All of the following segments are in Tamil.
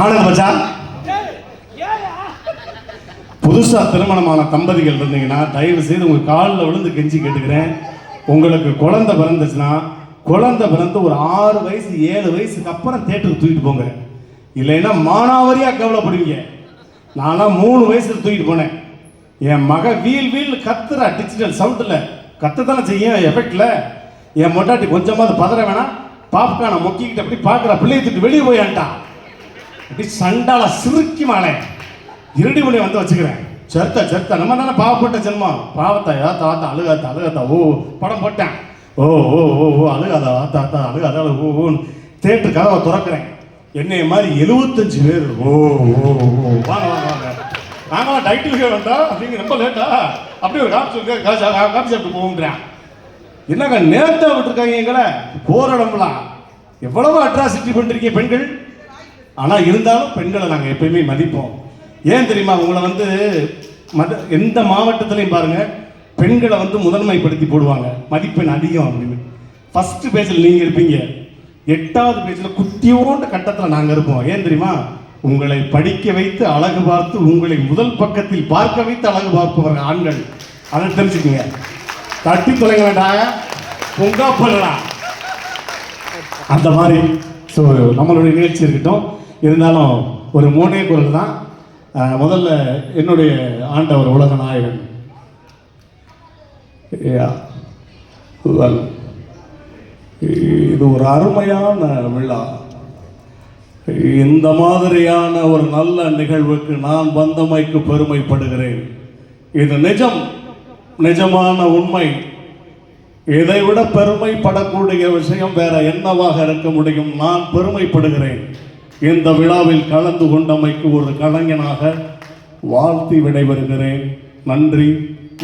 ஆனது மச்சான். புதுசா திருமணமான தம்பதிகள் இருந்தீங்கன்னா தயவு செய்து உங்க காலில் விழுந்து கெஞ்சி கேட்டுக்கிறேன். உங்களுக்கு குழந்தை பிறந்துச்சுன்னா குழந்தை பிறந்து ஒரு ஆறு வயசு ஏழு வயசுக்கு அப்புறம் தேட்டருக்கு தூக்கிட்டு போங்க. இல்லைன்னா மானாவரியா கவலைப்படுவீங்க. நான்லாம் மூணு வயசுல தூக்கிட்டு போனேன். என் மக வீல் வீல் கத்துறா டிஜிட்டல் சவுண்டில் கத்தத்தானே செய்யும் எஃபெக்ட்ல என் மொட்டாட்டி கொஞ்சமாவது பதற வேணாம். பாப்கார்னை மொக்கிக்கிட்டு அப்படி பார்க்குற பிள்ளையை தூக்கிட்டு வெளியே போயான்ட்டான் அப்படி சண்டால சிறுக்கி மாலை. இருடி மொழி வந்து வச்சுக்கிறேன். செருத்த செருத்த நம்ம தானே பாவப்பட்ட ஜென்மம். பாவத்தாயா தாத்தா அழுகாத்தா அழுகாத்தா ஓ படம் போட்டேன். ஓ ஓ ஓ ஓ அழுகாதா தாத்தா அழுகாதா அழு ஓ ஓன்னு தேட்டரு கதவை திறக்கிறேன். என்னைய மாதிரி எழுபத்தஞ்சு பேர். ஓ ஓ ஓ வாங்க வாங்க வாங்க. நாங்களாம் டைட்டில் வேண்டாம் நீங்கள் ரொம்ப லேட்டா அப்படியே ஒரு காப்பி சொல்லி காசு காப்பி சாப்பிட்டு போகுங்கிறேன் என்னங்க நேரத்தை விட்டுருக்காங்க எங்களை? போராடம்லாம் எவ்வளவு அட்ராசிட்டி பண்ணிருக்கீங்க பெண்கள்? ஆனால் இருந்தாலும் பெண்களை நாங்கள் எப்பயுமே மதிப்போம். ஏன் தெரியுமா? உங்களை வந்து மத எந்த மாவட்டத்திலையும் பாருங்க பெண்களை வந்து முதன்மைப்படுத்தி போடுவாங்க. மதிப்பெண் அதிகம் அப்படின்னு. ஃபஸ்ட்டு பேஜில் நீங்கள் இருப்பீங்க. எட்டாவது பேஜில் குட்டியோண்ட கட்டத்தில் நாங்கள் இருப்போம். ஏன் தெரியுமா? உங்களை படிக்க வைத்து அழகு பார்த்து உங்களை முதல் பக்கத்தில் பார்க்க வைத்து அழகு பார்ப்பவர் ஆண்கள். அதை தெரிஞ்சுக்கோங்க. தட்டி தொலைங்க வேண்டாம் பொங்கா பண்ணலாம் அந்த மாதிரி. ஸோ நம்மளுடைய நிகழ்ச்சி இருக்கட்டும். இருந்தாலும் ஒரு மூணே குரல் தான். முதல்ல என்னுடைய ஆண்டவர் உலக நாயகன். இது ஒரு அருமையான விழா. இந்த மாதிரியான ஒரு நல்ல நிகழ்வுக்கு நான் வந்தமைக்கு பெருமைப்படுகிறேன். இது நிஜம் நிஜமான உண்மை. இதை விட பெருமைப்படக்கூடிய விஷயம் வேற என்னவாக இருக்க முடியும்? நான் பெருமைப்படுகிறேன். இந்த விழாவில் கலந்து கொண்டமைக்கு ஒரு கலைஞனாக வாழ்த்தி விடைபெறுகிறேன். நன்றி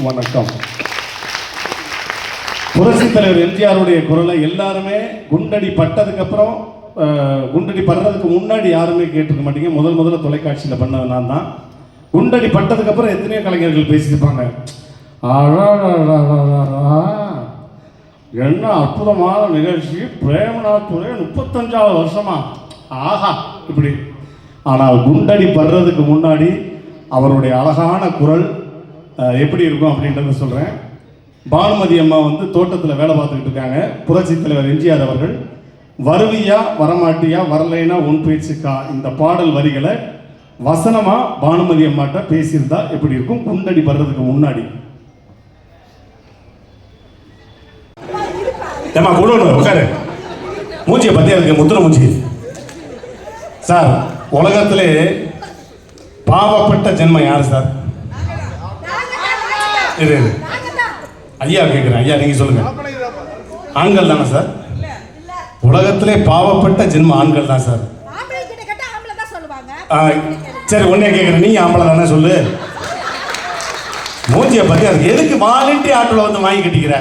வணக்கம். புரட்சி தலைவர் எம்ஜிஆருடைய குரலை எல்லாருமே குண்டடி பட்டதுக்கு அப்புறம் குண்டடி படுறதுக்கு முன்னாடி யாருமே கேட்டிருக்க மாட்டீங்க. முதல் முதல்ல தொலைக்காட்சியில் பண்ணது நான் தான். குண்டடி பட்டதுக்கு அப்புறம் எத்தனையோ கலைஞர்கள் பேசியிருப்பாங்க. என்ன அற்புதமான நிகழ்ச்சி. பிரேமநாத் துறை முப்பத்தஞ்சாவது வருஷமா. ஆஹா இப்படி. ஆனால் குண்டடி படுறதுக்கு முன்னாடி அவருடைய அழகான குரல் எப்படி இருக்கும் அப்படின்றத சொல்கிறேன் பானுமதி அம்மா வந்து தோட்டத்தில் வேலை பார்த்துக்கிட்டு இருக்காங்க. புரட்சி தலைவர் எம்ஜிஆர் அவர்கள் வருவியா வரமாட்டியா வரலைனா உன் பேச்சுக்கா? இந்த பாடல் வரிகளை வசனமாக பானுமதி அம்மாட்ட பேசியிருந்தா எப்படி இருக்கும்? குண்டடி படுறதுக்கு முன்னாடி. ஏமா கூட உட்காரு. மூஞ்சியை பத்தியா இருக்கு? முத்துன மூஞ்சி. சார் உலகத்திலே பாவப்பட்ட ஜென்மம் யார் சார்? இது ஐயா கேட்குறேன் ஐயா நீங்க சொல்லுங்க. ஆண்கள் தானே சார்? உலகத்திலே பாவப்பட்ட ஜென்மம் ஆண்கள் தான் சார். சரி ஒன்னே கேட்குறேன் நீ ஆம்பளை தானே சொல்லு. மூஞ்சியை பற்றி அது எதுக்கு வாலண்டி ஆட்டோவில் வந்து வாங்கி கட்டிக்கிற?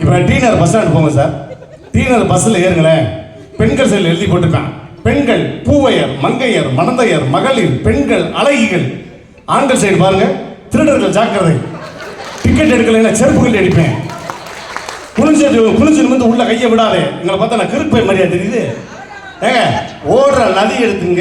இப்போ டீனர் பஸ் ஸ்டாண்ட் போங்க சார். டீனர் பஸ்ஸில் ஏறுங்களேன். பெண்கள் சைடில் எழுதி போட்டுப்பேன். பெண்கள் பூவையர் மங்கையர் மணந்தையர் மகளிர் பெண்கள் அழகிகள். ஆண்கள் சைடு பாருங்க திருடர்கள் ஜாக்கிரதை. டிக்கெட் எடுக்கலைன்னா செருப்புகள் அடிப்பேன். குளிஞ்சது குனிஞ்சு வந்து உள்ள கையை விடாதே. எங்களை பார்த்தா நான் கிருப்பை மரியாதை தெரியுது. ஏங்க ஓடுற நதி எடுத்துங்க.